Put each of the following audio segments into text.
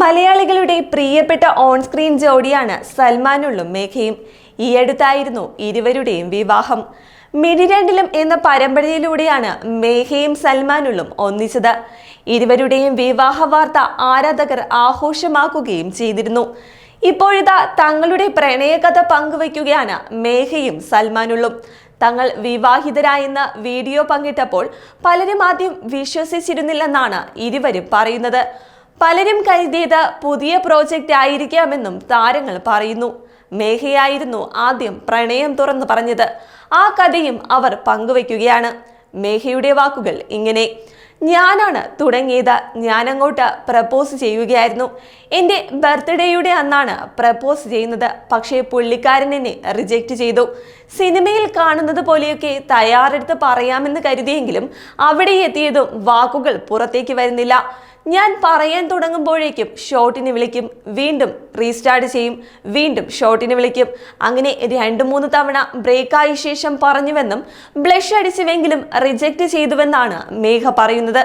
മലയാളികളുടെ പ്രിയപ്പെട്ട on screen ജോഡിയാണ് സൽമാനുള്ളും മേഘയും. ഈ അടുത്തായിരുന്നു ഇരുവരുടെയും വിവാഹം. മിഴിരണ്ടിലും എന്ന പരമ്പരയിലൂടെയാണ് മേഘയും സൽമാനുള്ളും ഒന്നിച്ചത്. ഇരുവരുടെയും വിവാഹ വാർത്ത ആരാധകർ ആഘോഷമാക്കുകയും ചെയ്തിരുന്നു. ഇപ്പോഴിതാ തങ്ങളുടെ പ്രണയകഥ പങ്കുവയ്ക്കുകയാണ് മേഘയും സൽമാനുള്ളും. തങ്ങൾ വിവാഹിതരായെന്ന് വീഡിയോ പങ്കിട്ടപ്പോൾ പലരും ആദ്യം വിശ്വസിച്ചിരുന്നില്ലെന്നാണ് ഇരുവരും പറയുന്നത്. പലരും കരുതിയത് പുതിയ പ്രോജക്റ്റ് ആയിരിക്കാമെന്നും താരങ്ങൾ പറയുന്നു. മേഘയായിരുന്നു ആദ്യം പ്രണയം തുറന്നു പറഞ്ഞത്. ആ കഥയും അവർ പങ്കുവയ്ക്കുകയാണ്. മേഘയുടെ വാക്കുകൾ ഇങ്ങനെ. ഞാനാണ് തുടങ്ങിയത്. ഞാനങ്ങോട്ട് പ്രപ്പോസ് ചെയ്യുകയായിരുന്നു. എന്റെ ബർത്ത്ഡേയുടെ അന്നാണ് പ്രപ്പോസ് ചെയ്യുന്നത്. പക്ഷേ പുള്ളിക്കാരൻ എന്നെ റിജക്റ്റ് ചെയ്തു. സിനിമയിൽ കാണുന്നത് പോലെയൊക്കെ തയ്യാറെടുത്ത് പറയാമെന്ന് കരുതിയെങ്കിലും അവിടെ എത്തിയതും വാക്കുകൾ പുറത്തേക്ക് വരുന്നില്ല. ഞാൻ പറയാൻ തുടങ്ങുമ്പോഴേക്കും ഷോട്ടിന് വിളിക്കും വീണ്ടും റീസ്റ്റാർട്ട് ചെയ്യും വീണ്ടും ഷോട്ടിന് വിളിക്കും. അങ്ങനെ രണ്ട് മൂന്ന് തവണ ബ്രേക്കായ ശേഷം പറഞ്ഞുവെന്നും ബ്ലഷ് അടിച്ചുവെങ്കിലും റിജക്റ്റ് ചെയ്തുവെന്നാണ് മേഘ പറയുന്നത്.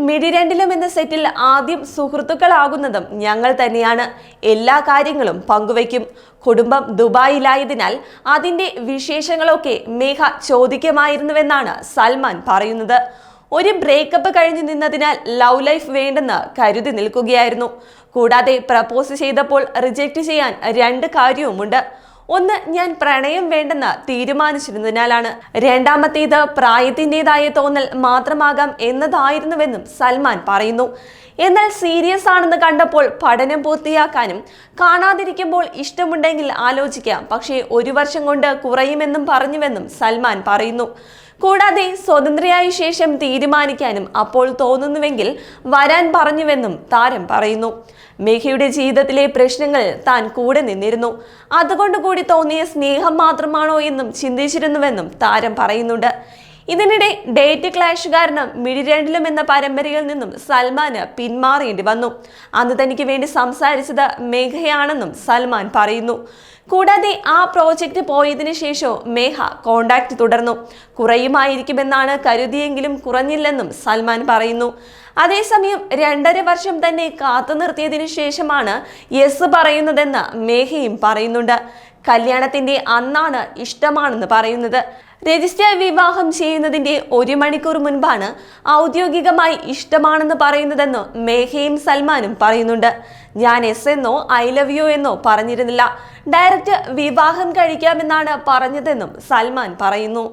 മിഴിരണ്ടിലും എന്ന സെറ്റിൽ ആദ്യം സുഹൃത്തുക്കളാകുന്നതും ഞങ്ങൾ തന്നെയാണ്. എല്ലാ കാര്യങ്ങളും പങ്കുവയ്ക്കും. കുടുംബം ദുബായിലായതിനാൽ അതിന്റെ വിശേഷങ്ങളൊക്കെ മേഘ ചോദിക്കുമായിരുന്നുവെന്നാണ് സൽമാൻ പറയുന്നത്. ഒരു ബ്രേക്കപ്പ് കഴിഞ്ഞു നിന്നതിനാൽ ലവ് ലൈഫ് വേണ്ടെന്ന് കരുതി നിൽക്കുകയായിരുന്നു. കൂടാതെ പ്രപ്പോസ് ചെയ്തപ്പോൾ റിജക്റ്റ് ചെയ്യാൻ രണ്ട് കാര്യവുമുണ്ട്. ഒന്ന് ഞാൻ പ്രണയം വേണ്ടെന്ന് തീരുമാനിച്ചിരുന്നതിനാലാണ്. രണ്ടാമത്തേത് പ്രായത്തിന്റെതായ തോന്നൽ മാത്രമാകാം എന്നതായിരുന്നുവെന്നും സൽമാൻ പറയുന്നു. എന്നാൽ സീരിയസ് ആണെന്ന് കണ്ടപ്പോൾ പഠനം പൂർത്തിയാക്കാനും കാണാതിരിക്കുമ്പോൾ ഇഷ്ടമുണ്ടെങ്കിൽ ആലോചിക്കാം. പക്ഷേ ഒരു വർഷം കൊണ്ട് കുറയുമെന്നും പറഞ്ഞുവെന്നും സൽമാൻ പറയുന്നു. കൂടാതെ സ്വതന്ത്രയായ ശേഷം തീരുമാനിക്കാനും അപ്പോൾ തോന്നുന്നുവെങ്കിൽ വരാൻ പറഞ്ഞുവെന്നും താരം പറയുന്നു. മേഘയുടെ ജീവിതത്തിലെ പ്രശ്നങ്ങൾ താൻ കൂടെ നിന്നിരുന്നു. അതുകൊണ്ട് കൂടി തോന്നിയ സ്നേഹം മാത്രമാണോ എന്നും ചിന്തിച്ചിരുന്നുവെന്നും താരം പറയുന്നുണ്ട്. ഇതിനിടെ ഡേറ്റ് ക്ലാഷ് കാരണം മിഴിരണ്ടിലും എന്ന പരമ്പരയിൽ നിന്നും സൽമാന് പിന്മാറേണ്ടി വന്നു. അന്ന് തനിക്ക് വേണ്ടി സംസാരിച്ചത് മേഘയാണെന്നും സൽമാൻ പറയുന്നു. കൂടാതെ ആ പ്രോജക്റ്റ് പോയതിനു ശേഷവും മേഘ കോണ്ടാക്ട് തുടർന്നു. കുറയുമായിരിക്കുമെന്നാണ് കരുതിയെങ്കിലും കുറഞ്ഞില്ലെന്നും സൽമാൻ പറയുന്നു. അതേസമയം രണ്ടര വർഷം തന്നെ കാത്തു നിർത്തിയതിനു ശേഷമാണ് യെസ് പറയുന്നതെന്ന് മേഹയും പറയുന്നുണ്ട്. കല്യാണത്തിന്റെ അന്നാണ് ഇഷ്ടമാണെന്ന് പറയുന്നത്. രജിസ്റ്റർ വിവാഹം ചെയ്യുന്നതിന്റെ ഒരു മണിക്കൂർ മുൻപാണ് ഔദ്യോഗികമായി ഇഷ്ടമാണെന്ന് പറയുന്നതെന്ന് മേഘയും സൽമാനും പറയുന്നുണ്ട്. ഞാൻ എസ് എന്നോ ഐ ലവ് യു എന്നോ പറഞ്ഞിരുന്നില്ല. ഡയറക്റ്റ് വിവാഹം കഴിക്കാമെന്നാണ് പറഞ്ഞതെന്നും സൽമാൻ പറയുന്നു.